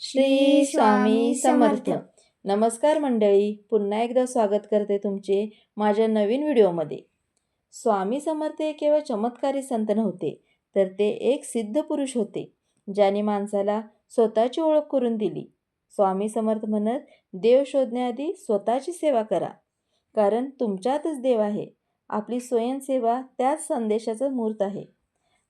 श्री स्वामी समर्थ. नमस्कार मंडळी पुन्हा एकदा स्वागत करते तुमचे माझ्या नवीन व्हिडिओमध्ये. स्वामी समर्थ हे केवळ चमत्कारी संत नव्हते तर ते एक सिद्ध पुरुष होते ज्याने माणसाला स्वतःची ओळख करून दिली. स्वामी समर्थ म्हणत देव शोधण्याआधी स्वतःची सेवा करा कारण तुमच्यातच देव आहे. आपली स्वयंसेवा त्याच संदेशाचं मूर्त आहे.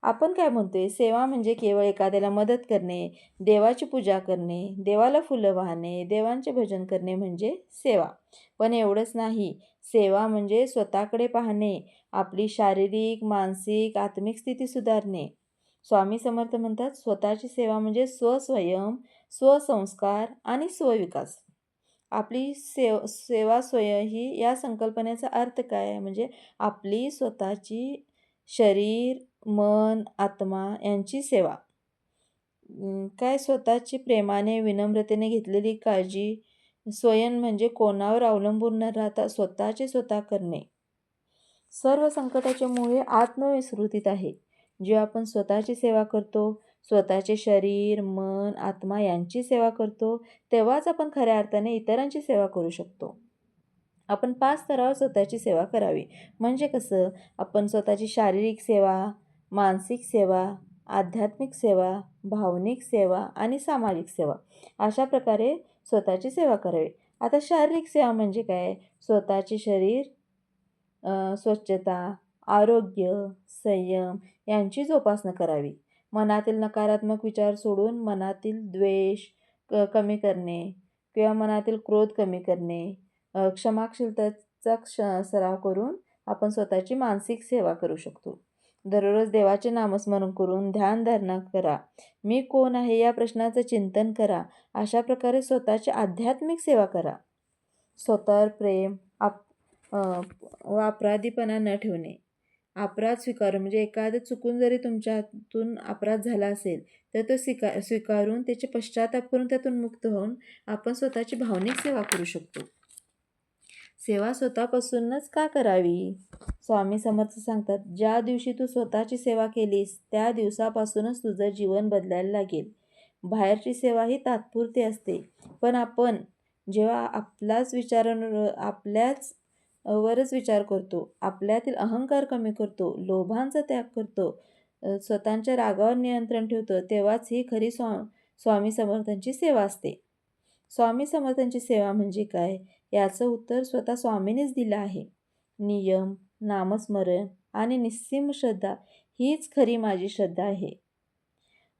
आपण काय म्हणतोय? सेवा म्हणजे केवळ एखाद्याला मदत करणे देवाची पूजा करणे देवाला फुलं वाहणे देवांचे भजन करणे म्हणजे सेवा. पण एवढंच नाही. सेवा म्हणजे स्वतःकडे पाहणे आपली शारीरिक मानसिक आत्मिक स्थिती सुधारणे. स्वामी समर्थ म्हणतात स्वतःची सेवा म्हणजे स्वस्वयं स्वसंस्कार आणि स्वविकास. आपली सेव सेवा स्वय ही या संकल्पनेचा अर्थ काय? म्हणजे आपली स्वतःची शरीर मन आत्मा यांची सेवा. काय स्वतःची प्रेमाने विनम्रतेने घेतलेली काळजी स्वयं म्हणजे कोणावर अवलंबून न राहता स्वतःचे स्वतः करणे. सर्व संकटाचे मुळे आत्मविस्मृतीत आहे. जेव्हा आपण स्वतःची सेवा करतो स्वतःचे शरीर मन आत्मा यांची सेवा करतो तेव्हाच आपण खऱ्या अर्थाने इतरांची सेवा करू शकतो. आपण पाच स्तरावर स्वतःची सेवा करावी. म्हणजे कसं? आपण स्वतःची शारीरिक सेवा मानसिक सेवा आध्यात्मिक सेवा भावनिक सेवा आणि सामाजिक सेवा. अशा प्रकारे स्वतःची सेवा करावी. आता शारीरिक सेवा म्हणजे काय? स्वतःचे शरीर स्वच्छता आरोग्य संयम यांची जोपासना करावी. मनातील नकारात्मक विचार सोडून मनातील द्वेष क कमी करणे किंवा मनातील क्रोध कमी करणे क्षमाशीलतेचा क्ष सराव करून आपण स्वतःची मानसिक सेवा करू शकतो. दररोज देवाचे नामस्मरण करून ध्यानधारणा करा. मी कोण आहे या प्रश्नाचं चिंतन करा. अशा प्रकारे स्वतःची आध्यात्मिक सेवा करा. स्वतःवर प्रेम आप व अपराधीपणा न ठेवणे. अपराध स्वीकारून म्हणजे एखादं चुकून जरी तुमच्यातून अपराध झाला असेल तर तो स्वीकार स्वीकारून त्याचे पश्चाताप करून त्यातून मुक्त होऊन आपण स्वतःची भावनिक सेवा करू शकतो. सेवा स्वतःपासूनच का करावी? स्वामी समर्थ सांगतात ज्या दिवशी तू स्वतःची सेवा केलीस त्या दिवसापासूनच तुझं जीवन बदलायला लागेल. बाहेरची सेवा ही तात्पुरती असते. पण आपण जेव्हा आपलाच विचार आपल्याच वरच विचार करतो आपल्यातील अहंकार कमी करतो लोभांचा त्याग करतो स्वतःच्या रागावर नियंत्रण ठेवतो तेव्हाच ही खरी स्वा स्वामी समर्थांची सेवा असते. स्वामी समर्थांची सेवा म्हणजे काय? याचं उत्तर स्वतः स्वामीनेच दिलं आहे. नियम नामस्मरण आणि निस्सीम श्रद्धा हीच खरी माझी श्रद्धा आहे.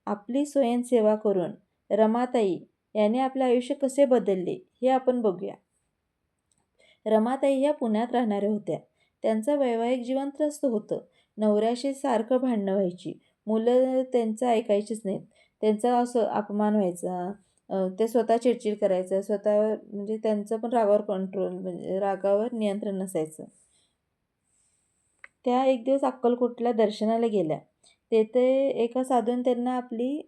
आपली स्वयंसेवा करून रमाताई याने आपले आयुष्य कसे बदलले हे आपण बघूया. रमाताई ह्या पुण्यात राहणाऱ्या होत्या. त्यांचं वैवाहिक जीवन त्रस्त होतं. नवऱ्याशी सारखं भांडणं व्हायची. मुलं त्यांचं ऐकायचीच नाहीत. त्यांचा असं अपमान व्हायचा. ते स्वतः चिडचिड करायचं स्वतःवर म्हणजे त्यांचं पण रागावर कंट्रोल म्हणजे रागावर नियंत्रण नसायचं. त्या एक दिवस अक्कलकोटला दर्शनाला गेल्या. तेथे एका साधून त्यांना आपली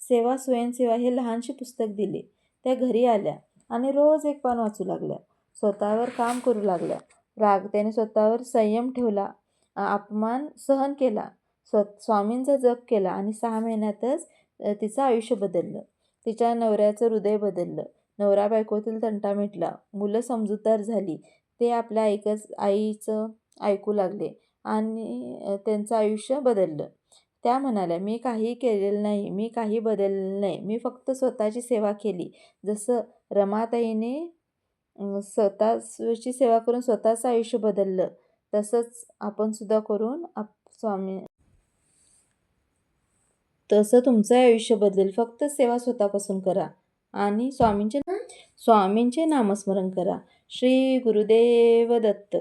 सेवा स्वयंसेवा हे लहानशी पुस्तक दिले. त्या घरी आल्या आणि रोज एक पान वाचू लागल्या. स्वतःवर काम करू लागल्या. राग त्याने स्वतःवर संयम ठेवला. अपमान सहन केला. स्व स्वामींचा जप केला आणि सहा महिन्यातच तिचं आयुष्य बदललं. तिच्या नवऱ्याचं हृदय बदललं. नवरा बायकोतील तंटा मिटला. मुलं समजूतदार झाली. ते आपल्या ऐकच आईचं ऐकू लागले आणि त्यांचं आयुष्य बदललं. त्या म्हणाल्या मी काही केलेलं नाही. मी काही बदललं नाही. मी फक्त स्वतःची सेवा केली. जसं रमाताईने स्वतःची सेवा करून स्वतःचं आयुष्य बदललं तसंच आपण सुद्धा करून आप स्वामी तसं तुमचं आयुष्य बदलेल. फक्त सेवा स्वतःपासून करा आणि स्वामींचे स्वामींचे नामस्मरण करा. श्री गुरुदेव दत्त.